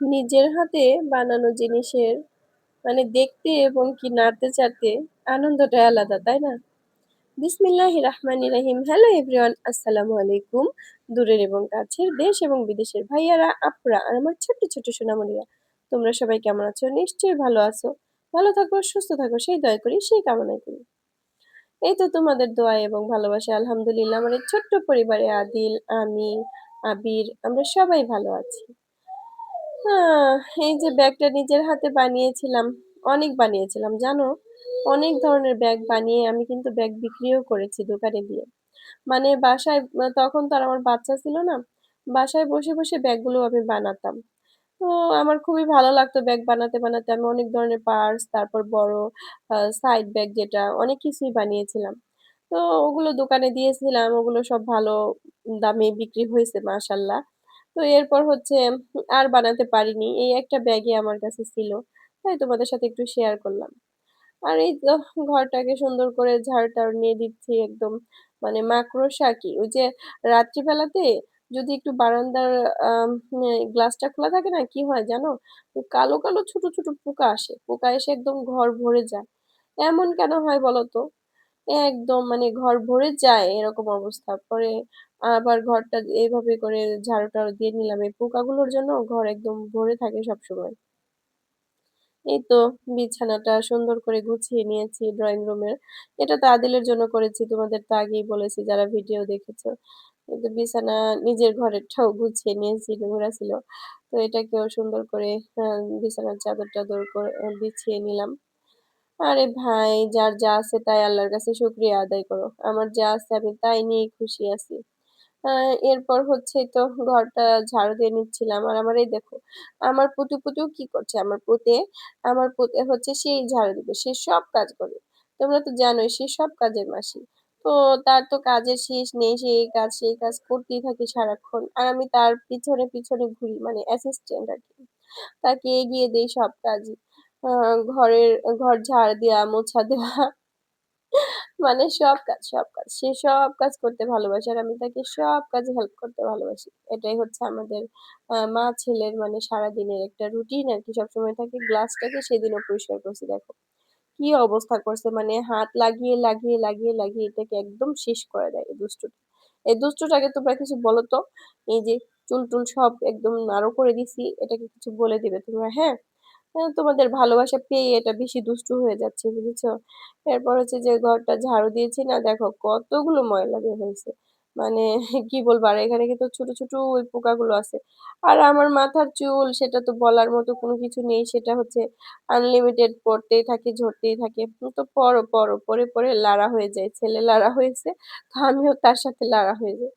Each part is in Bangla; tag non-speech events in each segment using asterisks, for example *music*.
নিজের হাতে বানানো জিনিসের মানে দেখতে এবং কি নাড়তে-চাড়তে আনন্দটাই আলাদা, তাই না? বিসমিল্লাহির রাহমানির রাহিম। হ্যালো এভরিওয়ান, আসসালামু আলাইকুম। দূরের এবং কাছের, দেশ এবং বিদেশের ভাইয়ারা, আপুরা আর আমার ছোট্ট, ছোট্ট সোনামণিরা। তোমরা সবাই কেমন আছো? নিশ্চয়ই ভালো আছো। ভালো থাকো, সুস্থ থাকো সেই দোয়া করি, সেই কামনাই করি। এই তো তোমাদের দোয়া এবং ভালোবাসা আলহামদুলিল্লাহ আমার ছোট্ট পরিবারে আদিল, আমি, আবির আমরা সবাই ভালো আছি। এই যে ব্যাগটা নিজের হাতে বানিয়েছিলাম, অনেক বানিয়েছিলাম জানো? অনেক ধরনের ব্যাগ বানিয়ে আমি কিন্তু ব্যাগ বিক্রিও করেছি দোকানে দিয়ে। মানে বাসায় তখন তো আর আমার বাচ্চা ছিল না। বাসায় বসে, বসে ব্যাগগুলো আমি বানাতাম। তো আমার খুবই ভালো লাগতো ব্যাগ বানাতে, বানাতে আমি অনেক ধরনের পার্স, তারপর বড় সাইড ব্যাগ যেটা অনেক কিছুই বানিয়েছিলাম। তো ওগুলো দোকানে দিয়েছিলাম, ওগুলো সব ভালো দামে বিক্রি হয়েছে মাশাআল্লাহ। তো এরপর হচ্ছে আর বানাতে পারিনি। এই একটা ব্যাগে আমার কাছে ছিল। তাই তোমাদের সাথে একটু শেয়ার করলাম। আর এই তো ঘরটাকে সুন্দর করে ঝাড়ু-টাড়ু দিয়ে দিচ্ছি একদম মানে মাকড়সা কি ওই যে রাত্রিবেলাতে যদি একটু বারান্দার গ্লাসটা খোলা থাকে না, কি হয় জানো? কালো, কালো ছোট, ছোট পোকা আসে। পোকা এসে একদম ঘর ভরে যায়। এমন কেন হয় বলো তো? একদম মানে ঘর ভরে যায় এরকম অবস্থা। পরে আবার ঘরটা এভাবে করে ঝাড়ু-টাড়ু দিয়ে নিলাম। এই পোকাগুলোর জন্য ঘর একদম ভরে থাকে সবসময়। এই তো বিছানাটা সুন্দর করে গুছিয়ে নিয়েছি ড্রইং রুমের। এটা তো আদিলের জন্য করেছি, তোমাদের তো আগেই বলেছি যারা ভিডিও দেখেছ। কিন্তু বিছানা নিজের ঘরেরটাও গুছিয়ে নিয়েছি, নোংরা ছিল। তো এটাকেও সুন্দর করে বিছানার চাদর-টাদর করে, বিছিয়ে নিলাম। আরে ভাই যার যা আছে তাই আল্লাহর কাছে শুকরিয়া আদায় করো। আমার যা আছে আমি তাই নিয়েই খুশি আছি। আ এরপর হচ্ছে তো ঘরটা ঝাড়ু দিয়ে নিচ্ছিলাম। আর আমার এই দেখো, আমার পুচু, পুচু কি করছে? আমার পুতে আমার পুঁতে হচ্ছে সেই ঝাড়ু দিবে। সে সব কাজ করে। তোমরা তো জানোই সে সব কাজের মাসি। তো তার তো কাজের শেষ নেই। সে এই কাজ, সেই কাজ করতেই থাকে সারাক্ষণ। আর আমি তার পিছনে, পিছনে ঘুরি মানে অ্যাসিস্ট্যান্ট আরকি। তাকে এগিয়ে দেই সব কাজই। ঘরের ঘর ঝাড় দেওয়া মোছা দেওয়া মানে সব কাজ, সব কাজ। সে সব কাজ করতে ভালোবাসে। আর আমি তাকে সব কাজে হেল্প করতে ভালোবাসি। এটাই হচ্ছে আমাদের মা-ছেলের মানে সারাদিনের একটা রুটিন আরকি সবসময় থাকে। গ্লাসটাকে সেদিনও পরিষ্কার করছি দেখো। কি অবস্থা করছে মানে হাত লাগিয়ে, লাগিয়ে, লাগিয়ে, লাগিয়ে এটাকে একদম শেষ করে দেয় এই দুষ্টুটা। এই দুষ্টুটাকে তোমরা কিছু বলো তো? এই যে চুল-টুল সব একদম নাড়ু করে দিছি। এটাকে কিছু বলে দিবে তোমরা, হ্যাঁ? তোমাদের ভালোবাসা পেয়ে এটা বেশি দুষ্টু হয়ে যাচ্ছে, বুঝেছ? এরপর হচ্ছে যে ঘরটা ঝাড়ু দিয়েছি না দেখো কতগুলো ময়লা বের হয়েছে। মানে *laughs* কি বলব আর এখানে কিন্তু ছোট, ছোট ওই পোকাগুলো আছে। আর আমার মাথার চুল সেটা তো বলার মতো কোনো কিছু নেই। সেটা হচ্ছে আনলিমিটেড পড়তেই থাকে, ঝরতেই থাকে। তো পড়ো, পড়ো। পরে পরে লাড়া হয়ে যায়। ছেলে লাড়া হয়েছে, তো আমিও তার সাথে লাড়া হয়ে যাই।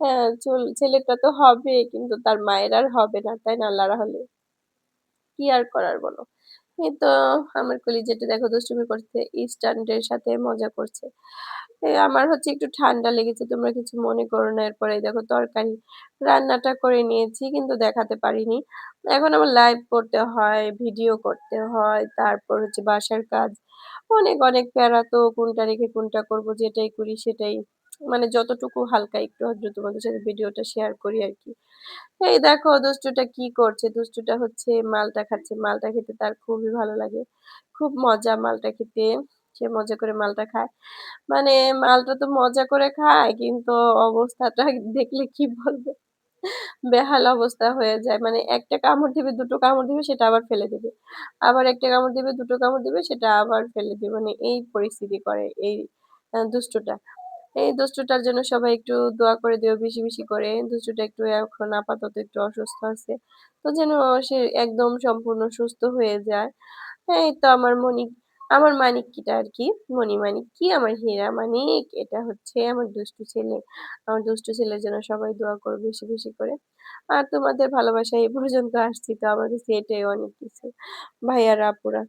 হ্যাঁ, চুল ছেলেটা তো হবে কিন্তু তার মায়ের আর হবে না, তাই না? লাড়া হলে। কি আর করার বলো? এই তো আমার কলিজাটা দেখো দুষ্টুমি করছে। স্ট্যান্ডের সাথে মজা করছে। আমার হচ্ছে একটু ঠান্ডা লেগেছে। তোমরা কিছু মনে করো না। এরপরে দেখো তরকারি রান্নাটা করে নিয়েছি কিন্তু দেখাতে পারিনি। এখন আমার লাইভ করতে হয়, ভিডিও করতে হয়, তারপর হচ্ছে বাসার কাজ। অনেক, অনেক প্যারা তো কোনটা রেখে কোনটা করব যেটাই করি সেটাই মানে যতটুকু হালকা একটু আধটু তোমাদের সাথে ভিডিওটা শেয়ার করি আরকি। এই দেখো দুষ্টুটা কি করছে? দুষ্টুটা হচ্ছে মালটা খাচ্ছে। মালটা খেতে তার খুবই ভালো লাগে। খুব মজা মালটা খেতে। সে মজা করে মালটা খায়। মানে মালটা তো মজা করে খায় কিন্তু অবস্থাটা দেখলে কি বলবে? বেহাল অবস্থা হয়ে যায়। মানে একটা কামড় দিবে, দুটো কামড় দিবে সেটা আবার ফেলে দিবে। আবার একটা কামড় দিবে, দুটো কামড় দিবে সেটা আবার ফেলে দিবে। মানে এই পরিস্থিতি করে এই দুষ্টুটা। এই দুষ্টুটার জন্য সবাই একটু দোয়া করে দিও বেশি, বেশি করে। দুষ্টুটা একটু এখন আপাতত একটু অসুস্থ আছে। তো যেন সে একদম সম্পূর্ণ সুস্থ হয়ে যায়। এই তো আমার মনি আমার মানিক কিটা আর কি মণি-মানিক কি আমার হীরা মানিক। এটা হচ্ছে আমার দুষ্টু ছেলে। আমার দুষ্টু ছেলের জন্য সবাই দোয়া করো বেশি, বেশি করে। আর তোমাদের ভালোবাসা এই পর্যন্ত আসছি তো আমার কাছে এটাই অনেক কিছু। ভাইয়ারা, আপুরা।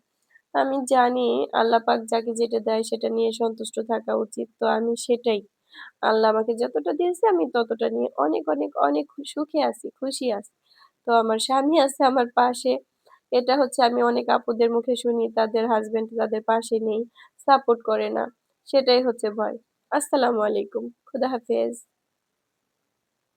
আমি জানি আল্লাহ পাক যাকে যেটা দেয় সেটা নিয়ে সন্তুষ্ট থাকা উচিত। তো আমি সেটাই। আল্লাহ আমাকে যতটা দিয়েছে আমি ততটা নিয়ে অনেক, অনেক, অনেক সুখে আছি, খুশি আছি। তো আমার স্বামী আছে আমার পাশে। এটা হচ্ছে আমি অনেক আপুদের মুখে শুনি তাদের হাসব্যান্ড তাদের পাশে নেই, সাপোর্ট করে না। সেটাই হচ্ছে ভয়। আসসালামু আলাইকুম। খুদা হাফেজ।